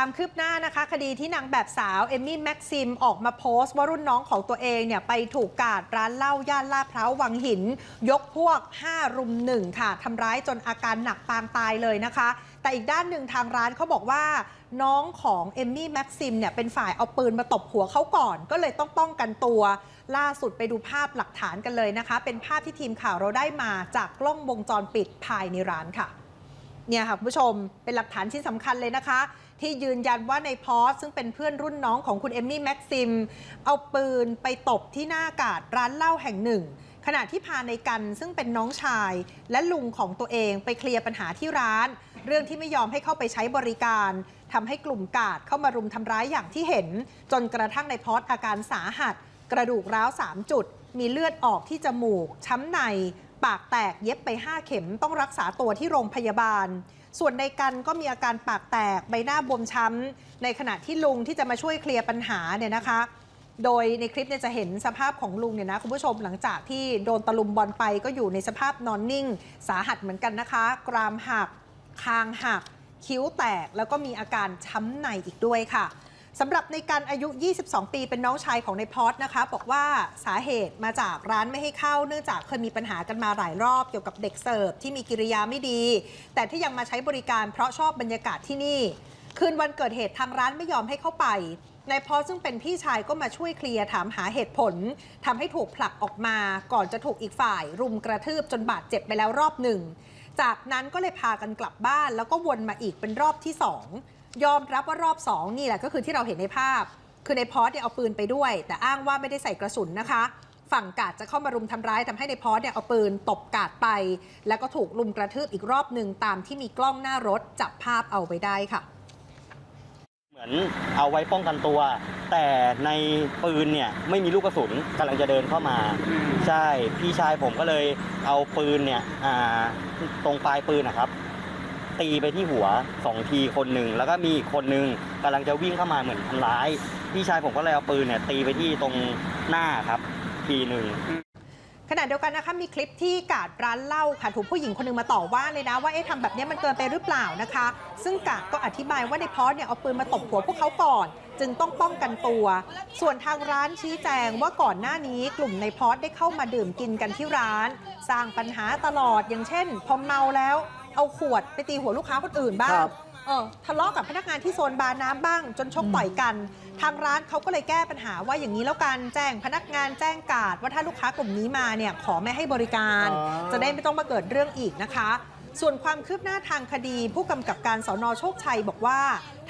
ามคืบหน้านะคะ คดีที่นางแบบสาวเอมมี่แม็กซิมออกมาโพสต์ว่ารุ่นน้องของตัวเองเนี่ยไปถูกกาดร้านเหล้าย่านลาดพร้าววังหิน ยกพวก 5 รุมหนึ่งค่ะทำร้ายจนอาการหนักปางตายเลยนะคะ แต่อีกด้านหนึ่งทางร้านเขาบอกว่าน้องของเอมมี่แม็กซิมเนี่ยเป็นฝ่ายเอาปืนมาตบหัวเขาก่อน ก็เลยต้องป้องกันตัว ล่าสุดไปดูภาพหลักฐานกันเลยนะคะ เป็นภาพที่ทีมข่าวเราได้มาจากกล้องวงจรปิดภายในร้านค่ะ เนี่ยค่ะคุณผู้ชมเป็นหลักฐานชิ้นสำคัญเลยนะคะ ที่ยืนยันว่าในพอสซึ่งเป็นเพื่อนรุ่นน้องของคุณเอมมี่แม็กซิม เอาปืนไปตบที่หน้ากาดร้านเหล้าแห่งหนึ่ง ขณะที่พาในกันซึ่งเป็นน้องชาย และลุงของตัวเองไปเคลียร์ปัญหาที่ร้าน เรื่องที่ไม่ยอมให้เข้าไปใช้บริการทำให้กลุ่มกาดเข้ามารุมทำร้ายอย่างที่เห็น จนกระทั่งในพอสอาการสาหัส กระดูกร้าว 3 จุด มีเลือดออกที่จมูก ช้ำใน ปากแตกเย็บไป 5 เข็มต้องรักษาตัวที่โรงพยาบาล ส่วนในกันก็มีอาการปากแตกใบหน้าบวมช้ำในขณะที่ลุงที่จะมาช่วยเคลียร์ปัญหาเนี่ยนะคะ โดยในคลิปเนี่ยจะเห็นสภาพของลุงเนี่ยนะคุณผู้ชมหลังจากที่โดนตะลุมบอลไปก็อยู่ในสภาพนอนนิ่ง สาหัสเหมือนกันนะคะ กรามหัก คางหัก คิ้วแตกแล้วก็มีอาการช้ำในอีกด้วยค่ะ สำหรับในการอายุ 22 ปีเป็นน้องชายของในพอดนะคะ บอกว่าสาเหตุมาจากร้านไม่ให้เข้า เนื่องจากเคยมีปัญหากันมาหลายรอบเกี่ยวกับเด็กเสิร์ฟที่มีกิริยาไม่ดี แต่ที่ยังมาใช้บริการเพราะชอบบรรยากาศที่นี่ คืนวันเกิดเหตุทางร้านไม่ยอมให้เข้าไปนายพอซึ่งเป็นพี่ชายก็มาช่วยเคลียร์ถามหาเหตุผลทำให้ถูกผลักออกมา ก่อนจะถูกอีกฝ่าย รุมกระทืบจนบาดเจ็บไปแล้วรอบหนึ่ง จากนั้นก็เลยพากันกลับบ้านแล้วก็วนมาอีกเป็นรอบที่2 ยอมรับว่ารอบ 2 นี่แหละก็คือที่เราเห็นในภาพ คือในพอสเนี่ยเอาปืนไปด้วย แต่อ้างว่าไม่ได้ใส่กระสุนนะคะ ฝั่งกาดจะเข้ามารุมทำร้ายทำให้ในพอสเนี่ยเอาปืนตบกาดไป แล้วก็ถูกรุมกระทืบอีกรอบหนึ่งตามที่มีกล้องหน้ารถจับภาพเอาไว้ได้ค่ะเหมือนเอาไว้ป้องกันตัว แต่ในปืนเนี่ยไม่มีลูกกระสุนกำลังจะเดินเข้ามา ใช่พี่ชายผมก็เลยเอาปืนเนี่ยตรงปลายปืนนะครับ ตีไปที่หัวสองทีคนหนึ่งแล้วก็มีอีกคนหนึ่งกำลังจะวิ่งเข้ามาเหมือนทำร้าย พี่ชายผมก็เลยเอาปืนเนี่ยตีไปที่ตรงหน้าครับ ทีหนึ่ง ขณะเดียวกันนะคะมีคลิปที่กาดร้านเหล้าค่ะถูกผู้หญิงคนหนึงมาต่อว่าเลยนะว่าเอ๊ะทำแบบนี้มันเกินไปหรือเปล่านะคะ ซึ่งกาดก็อธิบายว่าในพอสเนี่ยเอาปืนมาตบหัวพวกเขาก่อน จึงต้องป้องกันตัว ส่วนทางร้านชี้แจงว่าก่อนหน้านี้กลุ่มในพอสได้เข้ามาดื่มกินกันที่ร้าน สร้างปัญหาตลอดอย่างเช่นพอเมาแล้ว เอาขวดไปตีหัวลูกค้าคนอื่นบ้างครับเออทะเลาะกับพนักงานที่โซนบาร์น้ำบ้าง จนชกต่อยกัน ทางร้านเขาก็เลยแก้ปัญหาว่าอย่างนี้แล้วกันแจ้งพนักงานแจ้งกาดว่าถ้าลูกค้ากลุ่มนี้มาเนี่ยขอไม่ให้บริการ อ๋อ จะได้ไม่ต้องมาเกิดเรื่องอีกนะคะ ส่วนความคืบหน้าทางคดีผู้กำกับการสอนอโชคชัยบอกว่า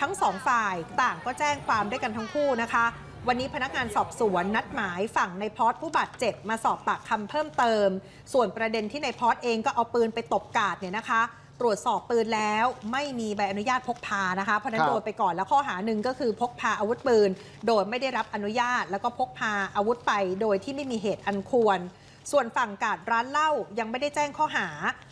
ทั้งสองฝ่ายต่างก็แจ้งความด้วยกันทั้งคู่นะคะ วันนี้พนักงานสอบสวนนัดหมายฝั่งในพอสผู้บาดเจ็บมาสอบปากคำเพิ่มเติม ส่วนประเด็นที่ในพอสเองก็เอาปืนไปตบกาดเนี่ยนะคะ ตรวจสอบปืนแล้วไม่มีใบอนุญาตพกพานะคะเพราะฉะนั้นครับโดนไปก่อนแล้วข้อหาหนึ่งก็คือพกพาอาวุธปืน โดยไม่ได้รับอนุญาต แล้วก็พกพาอาวุธไปโดยที่ไม่มีเหตุอันควร ส่วนฝั่งกาดร้านเหล้ายังไม่ได้แจ้งข้อหา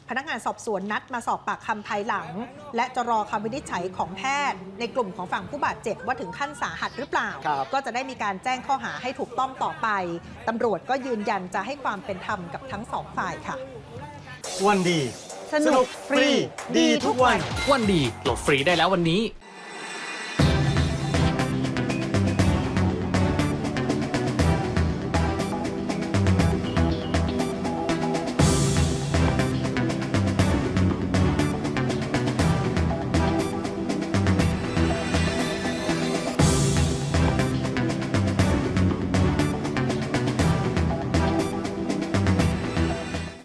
พนักงานสอบสวนนัดมาสอบปากคำภายหลัง และจะรอคำวินิจฉัยของแพทย์ ในกลุ่มของฝั่งผู้บาดเจ็บว่าถึงขั้นสาหัสหรือเปล่าครับก็จะได้มีการแจ้งข้อหาให้ถูกต้องต่อไปตำรวจก็ยืนยันจะให้ความเป็นธรรมกับทั้งสองฝ่ายค่ะ วันดี สนุกฟรี ดีทุกวัน วันดีโหลดฟรีได้แล้ววันนี้